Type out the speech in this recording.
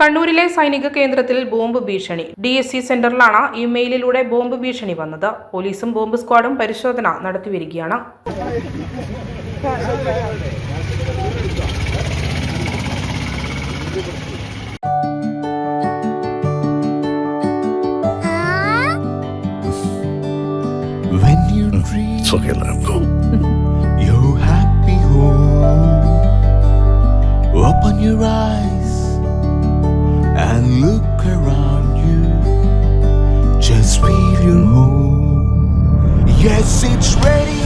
കണ്ണൂരിലെ സൈനിക കേന്ദ്രത്തിൽ ബോംബ് ഭീഷണി. ഡി എസ് സി സെന്ററിലാണ് ഇമെയിലിലൂടെ ബോംബ് ഭീഷണി വന്നത്. പോലീസും ബോംബ് സ്ക്വാഡും പരിശോധന നടത്തിവരികയാണ് When you dream and look around you. Just feel your home. Yes, it's ready.